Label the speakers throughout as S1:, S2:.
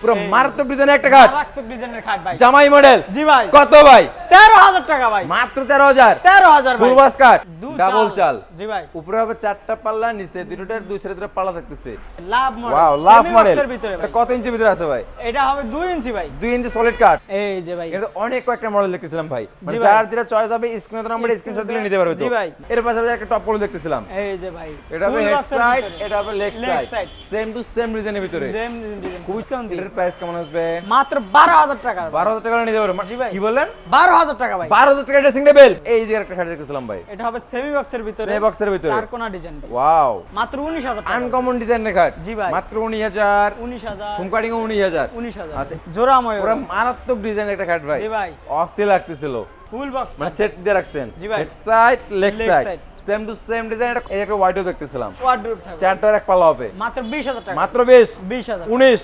S1: পুরো মারাত্মক ডিজাইনের একটা খাট।
S2: মারাত্মক ডিজাইনের খাট ভাই।
S1: জামাই মডেল
S2: জি ভাই।
S1: কত ভাই?
S2: তেরো হাজার টাকা ভাই।
S1: মাত্র তেরো হাজার।
S2: তেরো হাজার ভাই।
S1: ফুলবাস কাট
S2: দু
S1: ডাবল চাল।
S2: জি ভাই।
S1: উপরে হবে চারটা পাল্লা নিচে দুটোটার দুই সাইডে দুটো পাল্লা থাকতেছে।
S2: Love model
S1: wow love model.
S2: এর ভাই।
S1: কত ইঞ্চি ভিতরে আছে ভাই?
S2: এটা হবে দুই ইঞ্চি ভাই।
S1: দুই ইঞ্চি সলিড কাট
S2: এই যে ভাই।
S1: কিন্তু অনেক কয়েকটা মডেল দেখতেছিলাম ভাই। মানে। যার যেটা চয়েস হবে স্ক্রিনে নাম্বার স্ক্রিনশট দিলে নিতে পারবে তো।
S2: জি ভাই।
S1: এর পাশে আমি একটা টপ পলো দেখতেছিলাম।
S2: এই যে ভাই।
S1: এটা হবে হেড সাইড এটা হবে leg side same to same ডিজাইনের ভিতরে।
S2: Same design,
S1: খুবই
S2: discount দিয়ে।
S1: এটার প্রাইস কেমন আসবে?
S2: মাত্র বারো হাজার টাকা।
S1: বারো হাজার টাকা নিতে পারবে।
S2: জি ভাই।
S1: কি
S2: বারো হাজার টাকা ভাই।
S1: বারো হাজার টাকা ড্রেসিং টেবিল এই যে একটা খাট দেখতেছিলাম ভাই।
S2: এটা হবে সেমি বক্সের ভিতরে
S1: box এর ভিতরে।
S2: চার কোনা ডিজাইন
S1: ওয়াও
S2: মাত্র উনিশ হাজার টাকা।
S1: আনকমন ডিজাইনের খাট।
S2: জি ভাই।
S1: মাত্র উনিশ হাজার।
S2: উনিশ হাজার।
S1: হোম কাটিং উনিশ হাজার।
S2: উনিশ হাজার।
S1: আচ্ছা।
S2: জোড়া ময়
S1: পুরো মারাত্মক ডিজাইন একটা খাট ভাই।
S2: জি ভাই।
S1: অস্থির লাগতেছিল।
S2: ফুল বক্স
S1: মানে সেট দিয়ে রাখছেন।
S2: জি ভাই।
S1: Head side leg side same to same design এটা একটা হোয়াইটও দেখতেছিলাম।
S2: ওয়ার্ডরোব থাকবে।
S1: চারটার এক পাল্লা হবে।
S2: মাত্র বিশ হাজার টাকা।
S1: মাত্র বেশ।
S2: বিশ হাজার।
S1: উনিশ।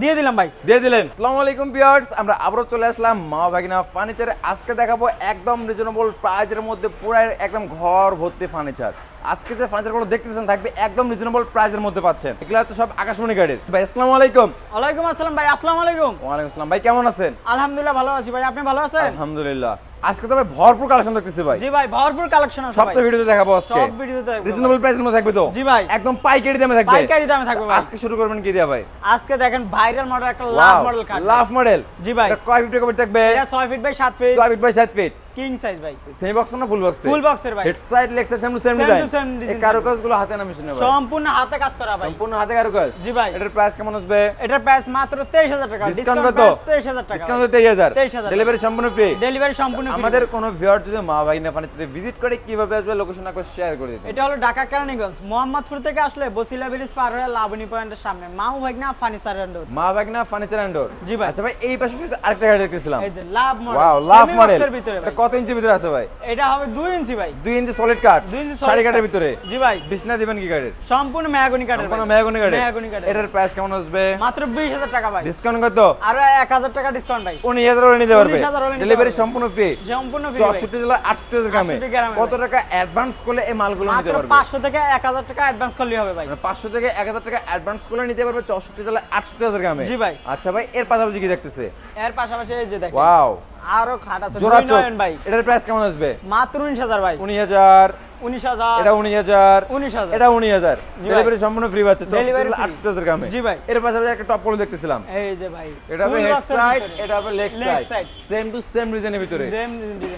S2: দিয়ে দিলাম ভাই।
S1: দিয়ে দিলেন। আসসালামু আলাইকুম ভিউয়ার্স, আমরা আবারও চলে আসলাম মা ভাগিনা ফার্নিচারে। আজকে দেখাবো একদম রিজনেবল প্রাইজের মধ্যে পুরো একদম ঘর ভর্তি ফার্নিচার। আজকে যে ফার্নিচারগুলো দেখতেছেন থাকবে একদম রিজনেবল প্রাইজের মধ্যে পাচ্ছেন। এগুলো হচ্ছে সব আকাশমণি গাড়ির। ভাই আসসালামু আলাইকুম।
S2: ওয়ালাইকুম আসসালাম ভাই আসসালামু আলাইকুম।
S1: ওয়ালাইকুম আসসালাম। ভাই কেমন আছেন?
S2: আলহামদুলিল্লাহ ভালো আছি ভাই আপনি ভালো আছেন?
S1: আলহামদুলিল্লাহ। আজকে তো ভাই ভরপুর কালেকশন দেখতেছি ভাই।
S2: জি ভাই ভরপুর কালেকশন আছে
S1: সব
S2: ভাই।
S1: তো ভিডিওতে দেখাবো আজকে।
S2: সব ভিডিওতে ভাই।
S1: রিজনেবল প্রাইসের মধ্যে থাকবে তো?
S2: জি ভাই।
S1: একদম পাইকারি দামে থাকবে।
S2: পাইকারি দামে থাকবে ভাই।
S1: আজকে শুরু করবেন কি দিয়া ভাই?
S2: আজকে দেখেন ভাইরাল মডেল একটা লাভ মডেল কাট
S1: লাভ মডেল
S2: জি ভাই।
S1: এটা কয় ফিট কভার থাকবে?
S2: এটা 6 feet by 7 feet
S1: 6 feet by 7 feet
S2: king size ভাই
S1: সেমি বক্স না ফুল বক্স
S2: ফুল বক্সের ভাই
S1: head side leg side same same design এই কারুকাজগুলো হাতে না মেশিনে ভাই
S2: সম্পূর্ণ হাতে কাজ করা ভাই
S1: সম্পূর্ণ হাতে কারুকাজ
S2: জি ভাই।
S1: এটার প্রাইস কেমন আসবে
S2: এটার প্রাইস মাত্র 23000 টাকা
S1: ডিসকাউন্ট
S2: ডিসকাউন্ট
S1: কত
S2: 23000 টাকা
S1: ডিসকাউন্ট 23000
S2: 23,000
S1: ডেলিভারি সম্পূর্ণ ফ্রি
S2: ডেলিভারি সম্পূর্ণ free।
S1: আমাদের কোনো ভিউয়ার যদি মা ভাই না ভিজিট করে কীভাবে আসবে লোকেশন একবার শেয়ার করে দিন
S2: এটা হলো ঢাকা কেরানীগঞ্জ মোহাম্মদপুর থেকে আসলে বসিলা ব্রিজ পার হয়ে লাবণী পয়েন্টের সামনে মাউ ভাগনা ফার্নিচার এন্ড
S1: মা ভাই না ফার্নিচার এন্ড ডোর
S2: জি ভাই।
S1: আচ্ছা ভাই এই পাশে আরেকটা গাড়ি দেখতেছিলাম
S2: এই যে love model
S1: wow love model
S2: ভিতরে
S1: কত ইঞ্চি ভিতরে আছে ভাই?
S2: এটা হবে 2 ইঞ্চি ভাই।
S1: 2 ইঞ্চি সলিড কাট
S2: 2 ইঞ্চি
S1: কাঠের
S2: কাঠ।
S1: ভিতরে?
S2: জি ভাই।
S1: বিছনা দিবেন কি গাড়ির
S2: সম্পূর্ণ মেয়াগনি কাঠের
S1: সম্পূর্ণ। মেহগনি গাড়ি
S2: মেহগনি কাঠের।
S1: এটার প্রাইস কেমন আসবে?
S2: মাত্র 20000 টাকা ভাই।
S1: ডিসকাউন্ট কত?
S2: আরও 1000 টাকা ডিসকাউন্ট ভাই।
S1: উনিশ হাজার হলে নিতে পারবে।
S2: 19,000
S1: ডেলিভারি সম্পূর্ণ ফ্রি
S2: সম্পূর্ণ ফ্রি
S1: চৌষট্টি জেলা আটষট্টি হাজার গ্রামে।
S2: 68 গ্রামে
S1: কত টাকা অ্যাডভান্স করলে এই মালগুলো নিতে পারবে
S2: মাত্র
S1: পারবে?
S2: 500 থেকে 1000 টাকা অ্যাডভান্স করলেই হবে ভাই।
S1: মানে পাঁচশো থেকে এক হাজার টাকা অ্যাডভান্স করলে নিতে পারবে চৌষট্টি জেলা আটষট্টি হাজার গ্রামে।
S2: জি ভাই।
S1: আচ্ছা ভাই এর পাশাপাশি কি দেখতেছে?
S2: এর পাশাপাশি এই যে দেখেন।
S1: ওয়াও
S2: আরও খাট আছে।
S1: জোড়া
S2: ভাই।
S1: এটার প্রাইস কেমন আসবে?
S2: মাত্র 19000 ভাই।
S1: উনিশ হাজার।
S2: 19000
S1: এটা উনিশ হাজার।
S2: 19000
S1: এটা উনিশ হাজার। ডেলিভারি সম্পূর্ণ ফ্রি পাচ্ছে। চৌষট্টি
S2: Delivery
S1: জেলা
S2: free।
S1: আটষট্টি হাজার গ্রামে।
S2: জি ভাই।
S1: এর পাশাপাশি একটা টপ পলো দেখতেছিলাম।
S2: এই যে ভাই।
S1: এটা হবে হেড সাইড এটা হবে leg side same to same ডিজাইনের ভিতরে।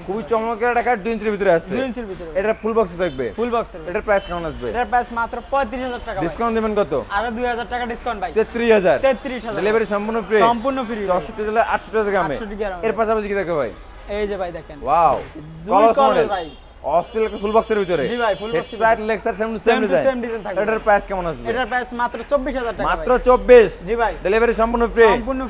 S1: খুবই চমৎকার টাকা দুই ইঞ্চির ভিতরে আছে
S2: দুই ইঞ্চির ভিতরে।
S1: এটা ফুল বক্সে থাকবে।
S2: ফুল বক্সের
S1: এটার প্রাইস কেমন আসবে?
S2: এটার প্রাইস মাত্র 35000 টাকা
S1: ডিসকাউন্ট দিবেন কত?
S2: আরও 2000 টাকা ডিসকাউন্ট ভাই।
S1: তেত্রিশ হাজার।
S2: 33000
S1: ডেলিভারি সম্পূর্ণ ফ্রি
S2: সম্পূর্ণ ফ্রি
S1: চৌষট্টি জেলা হাজার গ্রামে।
S2: 68 গ্রামে।
S1: এর পাশাপাশি কি দেখো ভাই?
S2: এই যে ভাই দেখেন।
S1: ওয়াও কলস মডেল
S2: ভাই।
S1: অস্ট্রেল একটা ফুল বক্সের ভিতরে।
S2: জি ভাই, box এর
S1: side leg side same same design
S2: থাকবে।
S1: এটার প্রাইস কেমন আসবে
S2: এটার প্রাইস মাত্র 24000 টাকা
S1: মাত্র 24
S2: জি ভাই।
S1: ডেলিভারি সম্পূর্ণ ফ্রি
S2: সম্পূর্ণ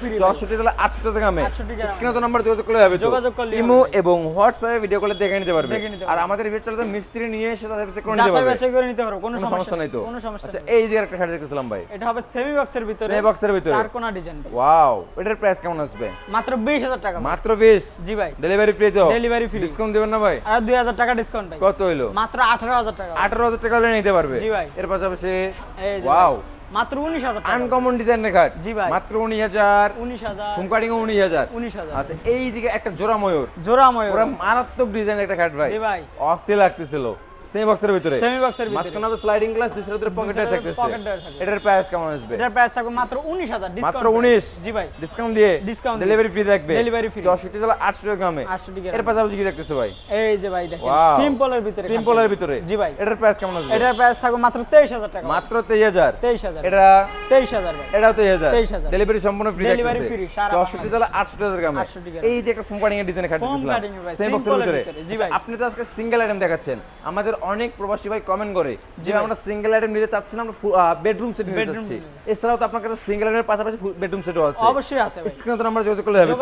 S1: জেলা আটষট্টি হাজার গ্রামে
S2: 68 গ্রামে।
S1: স্ক্রিনে তো নাম্বার যোগাযোগ করলে হবে
S2: যোগাযোগ করলেই হবে।
S1: ইমো এবং হোয়াটসঅ্যাপে ভিডিও কলে দেখে নিতে পারবে। আর
S2: পারবে।
S1: আমাদের ভিডিও চলে মিস্ত্রি নিয়ে এসে তাদের কাছে করে নিতে পারবে।
S2: বাছাই করে নিতে পারো কোনো
S1: সমস্যা নাই তো।
S2: কোনো সমস্যা
S1: আচ্ছা এই যে একটা খাট দেখতেছিলাম ভাই।
S2: এটা হবে সেমি বক্সের ভিতরে
S1: box এর ভিতরে।
S2: চার কোনা ডিজাইন
S1: ওয়াও এটার প্রাইস কেমন আসবে?
S2: মাত্র 20000 টাকা
S1: মাত্র 20
S2: জি ভাই।
S1: ডেলিভারি ফ্রি তো।
S2: Delivery free।
S1: ডিসকাউন্ট দিবেন না ভাই?
S2: আর 2000 টাকা ডিসকাউন্ট ভাই।
S1: কত হইল?
S2: মাত্র 18000 টাকা।
S1: হলে নিতে পারবে।
S2: জি ভাই।
S1: এর পাশাপাশি
S2: এই যে
S1: ওয়াও।
S2: মাত্র 19000 টাকা।
S1: আনকমন ডিজাইনের খাট।
S2: জি ভাই।
S1: মাত্র উনিশ হাজার।
S2: 19000
S1: হোম কাটিং উনিশ হাজার।
S2: 19000
S1: আচ্ছা এই দিকে একটা জোড়া ময়ূর।
S2: জোড়া ময়
S1: পুরো মারাত্মক ডিজাইন একটা খাট ভাই।
S2: জি ভাই।
S1: অস্থির লাগতেছিল। সেমি বক্সের ভিতরে?
S2: সেমি বক্সের ভিতরে।
S1: মাঝখানে হবে স্লাইডিং গ্লাস দুই সাইডে পকেটে থাকতেছে।
S2: থাকবে।
S1: এটার প্রাইস কেমন আসবে?
S2: এটার প্রাইস থাকবে মাত্র 19000 ডিসকাউন্ট
S1: মাত্র 19
S2: জি ভাই।
S1: ডিসকাউন্ট দিয়ে?
S2: দিয়ে।
S1: ডেলিভারি ফ্রি থাকবে?
S2: Delivery free।
S1: 64 জেলা 800 গ্রামে
S2: 800 গ্রামে।
S1: এর পাশাপাশি কি দেখতেছে ভাই?
S2: এই যে ভাই দেখেন সিম্পলের ভিতরে
S1: সিম্পলের ভিতরে?
S2: জি ভাই।
S1: এটার প্রাইস কেমন আসবে?
S2: এটার প্রাইস থাকবে মাত্র 23000 টাকা।
S1: মাত্র 23000
S2: 23000
S1: এটা
S2: 23000 ভাই।
S1: এটাও তো হাজার?
S2: 23,000
S1: ডেলিভারি সম্পূর্ণ ফ্রি
S2: free, সারা
S1: চৌষট্টি জেলা আটষট্টি হাজার গ্রামে
S2: 68 গ্রামে।
S1: এই যে একটা ফোম কাটিং এর ডিজাইনে খাট
S2: Foam
S1: দিয়েছিলাম
S2: ভাই,
S1: সেম বক্সের ভিতরে।
S2: ভিতরে, জি ভাই।
S1: আপনি তো আজকে সিঙ্গেল আইটেম দেখাচ্ছেন। আমাদের অনেক প্রবাসী ভাই কমেন্ট করে যে আমরা সিঙ্গেল আইটেম নিতে চাচ্ছি না আমরা বেডরুম সেট নিতে চাচ্ছি। এছাড়াও তো আপনার কাছে সিঙ্গেল আইটেমের পাশাপাশি বেডরুম সেটও আছে।
S2: অবশ্যই আছে
S1: স্ক্রিনে তো আমরা যোগাযোগ করলে হবে।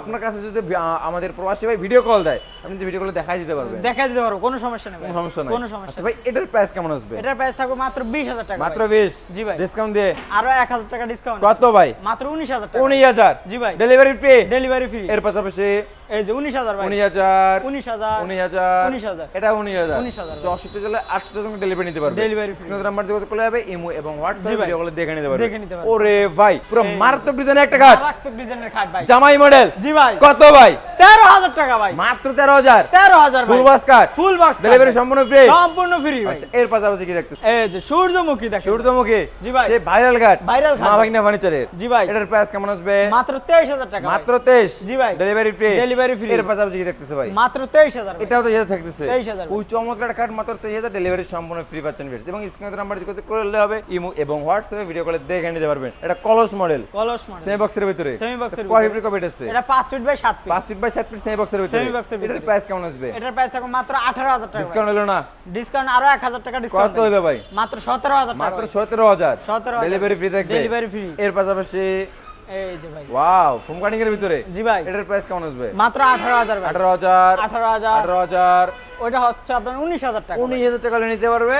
S1: আপনার কাছে যদি আমাদের প্রবাসী ভাই ভিডিও কল দেয় আপনি ভিডিও কলে দেখাই দিতে পারবেন।
S2: দেখা দিতে পারব কোনো সমস্যা নেই
S1: কোনো সমস্যা নাই।
S2: কোনো সমস্যা
S1: আচ্ছা ভাই এটার প্রাইস কেমন আসবে?
S2: এটার প্রাইস থাকবে মাত্র 20000 টাকা
S1: মাত্র
S2: ভাই।
S1: 20
S2: জি ভাই।
S1: ডিসকাউন্ট দিয়ে?
S2: আরও 1000 টাকা ডিসকাউন্ট
S1: কত ভাই?
S2: মাত্র 19000 টাকা।
S1: উনিশ হাজার?
S2: জি ভাই।
S1: ডেলিভারি ফ্রি
S2: ডেলিভারি ফ্রি
S1: এর পাশাপাশি
S2: এই যে উনিশ হাজার
S1: উনিশ হাজার
S2: উনিশ হাজার
S1: উনিশ হাজার
S2: উনিশ হাজার।
S1: এটা উনিশ হাজার।
S2: 19,000
S1: চৌষট্টি জেলায় আটশো টাকা ডেলিভারি নিতে পারবে।
S2: Delivery free।
S1: নাম্বার যোগাযোগ করলে হবে ইমো এবং হোয়াটসঅ্যাপ ভিডিও কলে দেখে নিতে পারবে।
S2: দেখে নিতে পারবে।
S1: ওরে ভাই পুরো মারাত্মক ডিজাইন একটা কাঠ
S2: মারাত্মক ডিজাইনের খাট ভাই।
S1: জামাই মডেল
S2: জি ভাই।
S1: কত ভাই?
S2: তেরো হাজার টাকা ভাই।
S1: মাত্র তেরো হাজার।
S2: তেরো হাজার
S1: ফুল বাস কাঠ
S2: ফুল বক্স
S1: ডেলিভারি সম্পূর্ণ ফ্রি
S2: সম্পূর্ণ ফ্রি
S1: আচ্ছা এর পাশাপাশি কি দেখতে
S2: এই যে সূর্যমুখী দেখেন।
S1: সূর্যমুখী
S2: জি ভাই।
S1: সে ভাইরাল ঘাট
S2: Viral ঘাট
S1: মা
S2: ভাই।
S1: ভাগনা ফার্নিচারের
S2: জি ভাই।
S1: এটার প্রাইস কেমন আসবে?
S2: মাত্র তেইশ হাজার টাকা
S1: মাত্র
S2: মাত্র
S1: তেইশ।
S2: জি ভাই।
S1: Delivery free
S2: Delivery free।
S1: এর পাশাপাশি দেখতেছে ভাই?
S2: মাত্র তেইশ হাজার
S1: এটাও তো যেটা থাকতেছে।
S2: 23,000
S1: ওই চমৎকার কার্ড মাত্র তেইশ হাজার ডেলিভারি সম্পূর্ণ ফ্রি পাচ্ছেন ভিডিও এবং স্ক্রিনে নাম্বার যোগাযোগ করলে হবে ইমো এবং হোয়াটসঅ্যাপে ভিডিও কলে দেখে নিতে পারবেন। এটা কলস মডেল
S2: কলস মানে
S1: সেমি বক্সের ভিতরে।
S2: Box এর
S1: কয়
S2: ভিতরে।
S1: ফিট কবে এসেছে।
S2: এটা পাঁচ ফিট বাই সাত ফিট
S1: পাঁচ ফিট বাই সাত ফিট সেমি বক্সের ভিতরে।
S2: Semi box এর
S1: এটার প্রাইস কেমন আসবে?
S2: এটার প্রাইস থাকবে মাত্র আঠারো হাজার টাকা
S1: ডিসকাউন্ট হলো না?
S2: ডিসকাউন্ট আরও এক হাজার টাকা ডিসকাউন্ট
S1: কত হলো ভাই?
S2: মাত্র সতেরো হাজার টাকা
S1: মাত্র
S2: ভাই।
S1: সতেরো হাজার।
S2: 17,000
S1: ডেলিভারি ফ্রি থাকবে।
S2: Delivery free।
S1: এর পাশাপাশি
S2: এই যে ভাই।
S1: ওয়াও ফোম কাটিং এর ভিতরে?
S2: জি ভাই।
S1: এটার প্রাইস কেমন আসবে?
S2: মাত্র ভাই। হচ্ছে আপনার উনিশ হাজার টাকা।
S1: উনিশ হাজার টাকা হলে নিতে পারবে।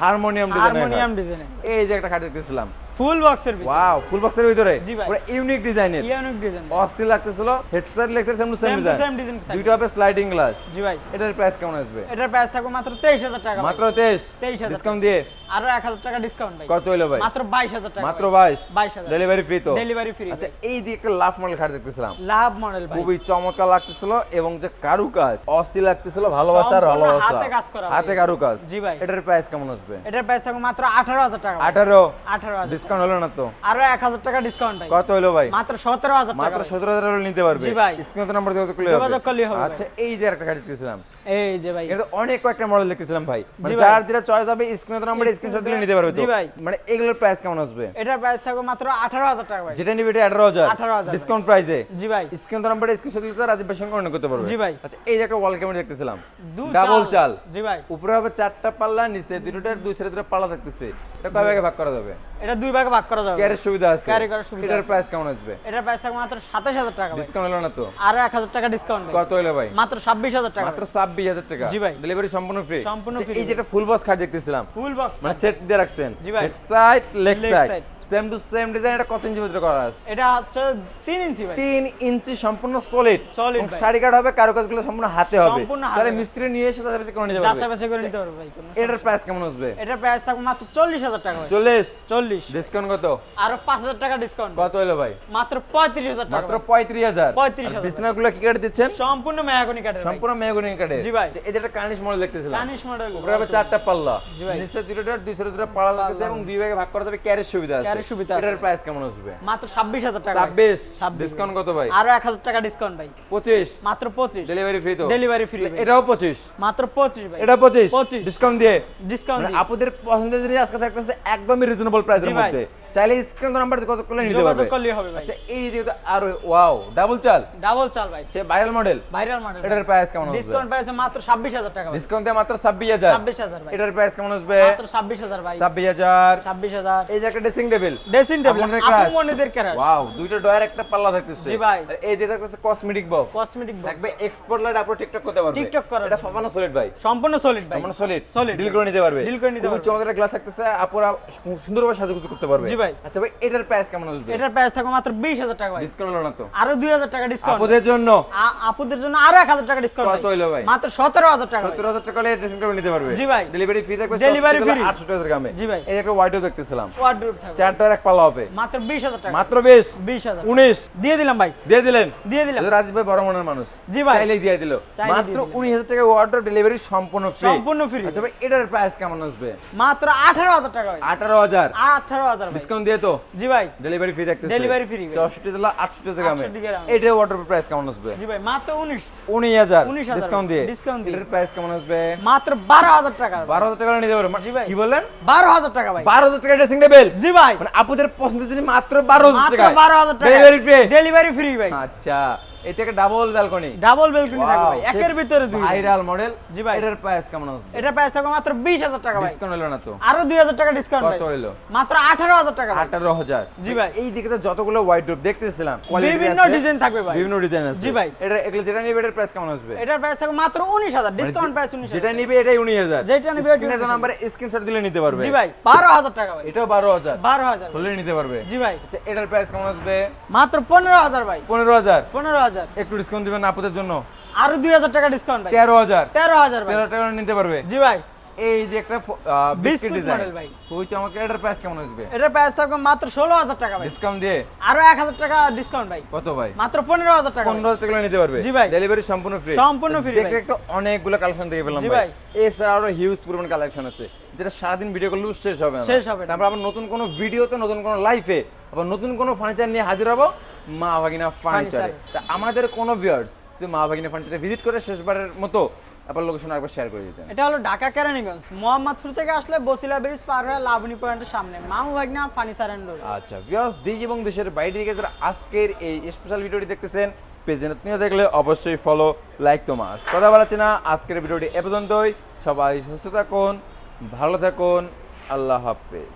S1: হারমোনিয়াম
S2: হারমোনিয়াম
S1: ডিজাইন এই যে একটা খাট দেখতেছিলাম।
S2: ফুল বক্সের ভিতরে।
S1: ওয়াও ফুল বক্সের ভিতরে?
S2: জি ভাই।
S1: পুরো ইউনিক ডিজাইনের
S2: ইউনিক ডিজাইন
S1: অস্থির লাগতেছিল headset same to same design
S2: same design থাকবে।
S1: দুইটা হবে স্লাইডিং গ্লাস
S2: জি ভাই।
S1: এটার প্রাইস কেমন আসবে?
S2: এটার প্রাইস থাকবে মাত্র তেইশ হাজার টাকা
S1: মাত্র
S2: মাত্র
S1: 23
S2: 23,000
S1: ডিসকাউন্ট দিয়ে?
S2: আরও এক হাজার টাকা ডিসকাউন্ট ভাই।
S1: কত হলো ভাই?
S2: মাত্র বাইশ হাজার টাকা
S1: মাত্র 22
S2: 22,000
S1: ডেলিভারি ফ্রি তো?
S2: ডেলিভারি ফ্রি
S1: আচ্ছা এই দিকে একটা লাভ মডেল খাট দেখতেছিলাম।
S2: লাভ মডেল ভাই।
S1: খুবই চমৎকার লাগতেছিল এবং যে কারুকাজ অস্থির লাগতেছিল ভালোবাসার
S2: সম্পূর্ণ
S1: ভালোবাসা।
S2: হাতে কাজ করা।
S1: হাতে কারুকাজ।
S2: জি ভাই।
S1: এটার প্রাইস কেমন আসবে?
S2: এটার প্রাইস থাকবে মাত্র আঠারো হাজার টাকা ভাই।
S1: আঠারো?
S2: আঠারো হাজার
S1: ডিসকাউন্ট হলো না তো?
S2: আরও এক হাজার টাকা ডিসকাউন্ট ভাই।
S1: কত হলো ভাই?
S2: মাত্র সতেরো হাজার টাকা
S1: মাত্র
S2: ভাই।
S1: সতেরো হাজার নিতে পারবে।
S2: জি ভাই।
S1: স্ক্রিনে নাম্বার যোগাযোগ করলে
S2: যোগাযোগ করলেই হবে
S1: আচ্ছা এই যে একটা গাড়ি দেখতেছিলাম।
S2: এই যে ভাই।
S1: কিন্তু অনেক কয়েকটা মডেল দেখতেছিলাম ভাই। মানে। যার যেটা চয়েস হবে স্ক্রিনে নাম্বার স্ক্রিনশট দিলে নিতে পারবে তো?
S2: জি ভাই।
S1: মানে এগুলোর প্রাইস কেমন আসবে?
S2: এটার প্রাইস থাকবে মাত্র আঠারো হাজার টাকা ভাই।
S1: যেটা নিবে এটা আঠারো হাজার।
S2: 18,000
S1: ডিসকাউন্ট প্রাইসে
S2: জি ভাই।
S1: স্ক্রিন নাম্বার স্ক্রিনশট দিলে তো রাজীব ভাইয়ের সঙ্গে কন্ট্যাক্ট করতে পারবে।
S2: জি ভাই।
S1: আচ্ছা এই যে একটা ওয়াল ক্যামেরা দেখতেছিলাম। ডাবল চাল।
S2: জি ভাই।
S1: উপরে হবে চারটা পাল্লা নিচে দুটোটার দুই সাইডে দুটো পাল্লা থাকতেছে। এটা কয় ভাগে ভাগ করা যাবে?
S2: এটা দুই ভাগে ভাগ করা যাবে।
S1: ক্যারের সুবিধা আছে।
S2: করার সুবিধা
S1: এটার প্রাইস কেমন আসবে?
S2: এটার প্রাইস থাকবে মাত্র সাতাশ হাজার টাকা
S1: ডিসকাউন্ট হলো না তো?
S2: আর এক হাজার টাকা ডিসকাউন্ট
S1: কত হলো ভাই?
S2: মাত্র ছাব্বিশ হাজার টাকা
S1: মাত্র ছাব্বিশ হাজার টাকা?
S2: জি ভাই।
S1: ডেলিভারি সম্পূর্ণ ফ্রি
S2: সম্পূর্ণ ফ্রি
S1: এই যেটা ফুল বক্স খাট দেখতেছিলাম।
S2: ফুল বক্স
S1: মানে সেট দিয়ে রাখছেন।
S2: জি ভাই।
S1: Head side leg side. Same to same design এটা কত ইঞ্চি ভিতরে করা আছে?
S2: এটা হচ্ছে তিন ইঞ্চি ভাই।
S1: তিন ইঞ্চি সম্পূর্ণ সলিড
S2: ভাই।
S1: শাড়ি কাট হবে কারুকাজগুলো সম্পূর্ণ হাতে হবে। তাহলে মিস্ত্রি নিয়ে এসে করে নিতে
S2: যাচাই
S1: পারবে।
S2: বাছাই করে নিতে পারবে ভাই
S1: এটার প্রাইস কেমন আসবে?
S2: এটার প্রাইস থাকবে মাত্র চল্লিশ হাজার টাকা ভাই।
S1: চল্লিশ?
S2: চল্লিশ।
S1: ডিসকাউন্ট কত?
S2: আরও পাঁচ হাজার টাকা ডিসকাউন্ট
S1: কত হলো ভাই?
S2: মাত্র পঁয়ত্রিশ হাজার টাকা
S1: মাত্র
S2: ভাই।
S1: পঁয়ত্রিশ হাজার।
S2: 35,000
S1: বিছনা গুলো কি কাটে দিচ্ছেন?
S2: সম্পূর্ণ মেহাগনি ভাই।
S1: সম্পূর্ণ মেহগুনি কাটে
S2: জি ভাই।
S1: এই যেটা কার্নিশ মডেল দেখতেছিলাম।
S2: কানিশ মডেল
S1: উপরে হবে চারটা পাল্লা। নিচে দুটোটা দুইশো দুটো পাল্লা লাগতেছে এবং দুই ভাগে ভাগ করা যাবে সুবিধা আছে।
S2: ক্যারের সুবিধা
S1: এটার প্রাইস কেমন আসবে?
S2: মাত্র ছাব্বিশ হাজার টাকা ভাই।
S1: ছাব্বিশ?
S2: 26
S1: ডিসকাউন্ট কত ভাই?
S2: আরও এক হাজার টাকা ডিসকাউন্ট ভাই।
S1: পঁচিশ?
S2: মাত্র পঁচিশ।
S1: ডেলিভারি ফ্রি তো?
S2: ডেলিভারি ফ্রি
S1: এটাও পঁচিশ?
S2: মাত্র পঁচিশ ভাই।
S1: এটা পঁচিশ?
S2: 25
S1: ডিসকাউন্ট দিয়ে?
S2: ডিসকাউন্ট
S1: মানে আপুদের পছন্দের জিনিস আজকে থাকতেছে একদমই রিজনেবল প্রাইসের মধ্যে। চাইলে স্ক্রিন তো নাম্বার যোগাযোগ করলে নিতে পারবে।
S2: যোগাযোগ করলেই হবে ভাই।
S1: আচ্ছা এই যে আর ওয়াও ডাবল চাল।
S2: ডাবল চাল ভাই।
S1: সে ভাইরাল মডেল
S2: ভাইরাল মডেল
S1: এটার প্রাইস কেমন আসবে?
S2: ডিসকাউন্ট প্রাইসে মাত্র ছাব্বিশ হাজার টাকা ভাই।
S1: ডিসকাউন্ট দিয়ে মাত্র ছাব্বিশ হাজার।
S2: ছাব্বিশ হাজার ভাই।
S1: এটার প্রাইস কেমন আসবে?
S2: মাত্র ছাব্বিশ হাজার ভাই।
S1: ছাব্বিশ হাজার।
S2: ছাব্বিশ হাজার।
S1: এই যে একটা ড্রেসিং টেবিল
S2: ড্রেসিং টেবিল
S1: আপনাদের?
S2: আপু মনিদের ক্রাশ
S1: ওয়াও দুইটা ডয়ার একটা পাল্লা থাকতেছে।
S2: জি ভাই।
S1: আর এই যে থাকতেছে কসমেটিক বক্স
S2: কসমেটিক বক্স
S1: থাকবে এক্সপোর্ট লাইট আপনি টিকটক করতে পারবে।
S2: TikTok করার
S1: এটা ফাফানো সলিড ভাই।
S2: সম্পূর্ণ সলিড ভাই।
S1: মানে সলিড
S2: Solid
S1: ডিল করে নিতে পারবে।
S2: Deal করে নিতে পারবে।
S1: চমৎকার গ্লাস থাকতেছে। আপুরা সুন্দরভাবে সাজুগুজু করতে পারবে।
S2: ভাই।
S1: আচ্ছা ভাই এটার প্রাইস কেমন আসবে?
S2: এটার প্রাইস থাকবে মাত্র বিশ হাজার টাকা ভাই।
S1: ডিসকাউন্ট হলো না তো?
S2: আরও দুই হাজার টাকা ডিসকাউন্ট
S1: আপুদের জন্য?
S2: আপুদের জন্য আরও এক হাজার টাকা ডিসকাউন্ট
S1: কত হইল ভাই?
S2: মাত্র সতেরো হাজার টাকা ভাই।
S1: সত্তর হাজার টাকা ড্রেসিং টেবিল নিতে পারবে।
S2: জি ভাই।
S1: ডেলিভারি ফি থাকবে
S2: Delivery free।
S1: আটশো টাকা গ্রামে।
S2: জি ভাই।
S1: এই একটা হোয়াইটও দেখতেছিলাম।
S2: ওয়ার্ডরোব থাকবে।
S1: চারটার এক পাল্লা হবে।
S2: মাত্র বিশ হাজার টাকা।
S1: মাত্র বেশ?
S2: বিশ হাজার।
S1: উনিশ?
S2: দিয়ে দিলাম ভাই।
S1: দিয়ে দিলেন?
S2: দিয়ে দিলাম।
S1: রাজীব ভাই বড় মনের মানুষ।
S2: জি ভাই।
S1: চাইলেই দিয়ে দিল। মাত্র
S2: দিয়ে দিল।
S1: উনিশ হাজার টাকা অর্ডার ডেলিভারি সম্পূর্ণ ফ্রি
S2: সম্পূর্ণ ফ্রি
S1: আচ্ছা ভাই এটার প্রাইস কেমন আসবে?
S2: মাত্র আঠারো হাজার টাকা ভাই।
S1: আঠারো হাজার।
S2: আঠারো হাজার ভাই।
S1: ডিসকাউন্ট দিয়ে তো?
S2: জি ভাই।
S1: ডেলিভারি ফি দেখতেছে।
S2: Delivery free ভাই।
S1: চৌষট্টি জেলা আটষট্টি গ্রামে।
S2: 68 গ্রামে।
S1: এটার অর্ডার প্রাইস কেমন আসবে?
S2: জি ভাই মাত্র উনিশ।
S1: উনিশ হাজার।
S2: 19,000
S1: ডিসকাউন্ট দিয়ে।
S2: ডিসকাউন্ট দিয়ে।
S1: এটার প্রাইস কেমন আসবে?
S2: মাত্র বারো হাজার টাকা।
S1: বারো হাজার টাকা নিতে পারবে।
S2: জি ভাই।
S1: কি বললেন?
S2: বারো হাজার টাকা ভাই।
S1: বারো হাজার টাকা ড্রেসিং টেবিল
S2: জি ভাই।
S1: মানে আপুদের পছন্দের জন্য মাত্র 12000 টাকা
S2: মাত্র
S1: টাকা
S2: বারো হাজার টাকা
S1: ডেলিভারি ফ্রি
S2: ডেলিভারি ফ্রি ভাই।
S1: আচ্ছা। এটা একটা ডাবল ব্যালকনি
S2: ডাবল বেলকনি থাকবে একের ভিতরে দুই
S1: ভাইরাল মডেল
S2: জি ভাই।
S1: এটার প্রাইস কেমন আসবে
S2: এটা প্রাইস থাকবে মাত্র বিশ হাজার টাকা ভাই।
S1: ডিসকাউন্ট হলো না তো?
S2: আরও দুই হাজার টাকা ডিসকাউন্ট
S1: কত হইল
S2: মাত্র আঠারো হাজার টাকা ভাই।
S1: আঠারো হাজার।
S2: জি ভাই।
S1: এই দিকে তো যতগুলো হোয়াইট ড্রপ দেখতেছিলাম
S2: বিভিন্ন ডিজাইন থাকবে ভাই।
S1: বিভিন্ন ডিজাইন আছে।
S2: জি ভাই।
S1: এটা এগুলো যেটা নিবে এটার প্রাইস কেমন আসবে?
S2: এটার প্রাইস থাকবে মাত্র উনিশ হাজার ডিসকাউন্ট প্রাইস উনিশ
S1: যেটা নিবে এটাই উনিশ হাজার।
S2: যেটা নিবে 19,000
S1: নাম্বারে স্ক্রিনশট দিলে নিতে পারবে।
S2: জি ভাই বারো হাজার টাকা ভাই।
S1: এটাও বারো হাজার।
S2: বারো হাজার।
S1: হলে নিতে পারবে।
S2: জি ভাই।
S1: আচ্ছা এটার প্রাইস কেমন আসবে?
S2: মাত্র পনেরো হাজার ভাই।
S1: পনেরো হাজার।
S2: পনেরো হাজার।
S1: একটু ডিসকাউন্ট দিবেন আপুদের জন্য?
S2: আরও দুই হাজার টাকা ডিসকাউন্ট ভাই।
S1: তেরো হাজার।
S2: তেরো হাজার
S1: তেরো টাকা নিতে পারবে?
S2: জি ভাই।
S1: এই যে একটা বিস্কিট ডিজাইন
S2: ভাই।
S1: এটার প্রাইস কেমন আসবে?
S2: এটার প্রাইস থাকবে মাত্র ষোলো হাজার টাকা ভাই।
S1: ডিসকাউন্ট দিয়ে?
S2: আরও এক হাজার টাকা ডিসকাউন্ট ভাই।
S1: কত ভাই?
S2: মাত্র পনেরো হাজার টাকা ভাই।
S1: পনেরো হাজার টাকা নিতে পারবে।
S2: জি ভাই।
S1: ডেলিভারি সম্পূর্ণ ফ্রি
S2: সম্পূর্ণ ভাই।
S1: দেখতে অনেকগুলো কালেকশন দেখে পেলাম ভাই। এছাড়া আরও হিউজ পরিমাণ কালেকশন আছে। যেটা সারাদিন ভিডিও করলেও শেষ হবে না।
S2: শেষ হবে না।
S1: তারপর আবার নতুন কোনো ভিডিওতে নতুন কোনো লাইফে আবার নতুন কোনো ফার্নিচার নিয়ে হাজির হব। মা ভাগিনা ফার্নিচারে তা আমাদের কোনো ভিউয়ার্স যদি মা ভাগিনা ফার্নিচারে ভিজিট করে শেষবারের মতো আপনার লোকেশন একবার শেয়ার করে দিতেন।
S2: এটা হলো ঢাকা কেরানীগঞ্জ। মোহাম্মদপুর থেকে আসলে বসিলা ব্রিজ পার হয়ে লাবণী পয়েন্টের সামনে। মামু ভাগনা ফার্নিচার অ্যান্ড
S1: আচ্ছা ভিউয়ার্স দেশ এবং দেশের বাইরে থেকে যারা আজকের এই স্পেশাল ভিডিওটি দেখতেছেন পেজে নতুন দেখলে অবশ্যই ফলো লাইক তো মাস কথা বলাচ্ছি না আজকের ভিডিওটি এ পর্যন্তই। সবাই সুস্থ থাকুন ভালো থাকুন আল্লাহ হাফেজ।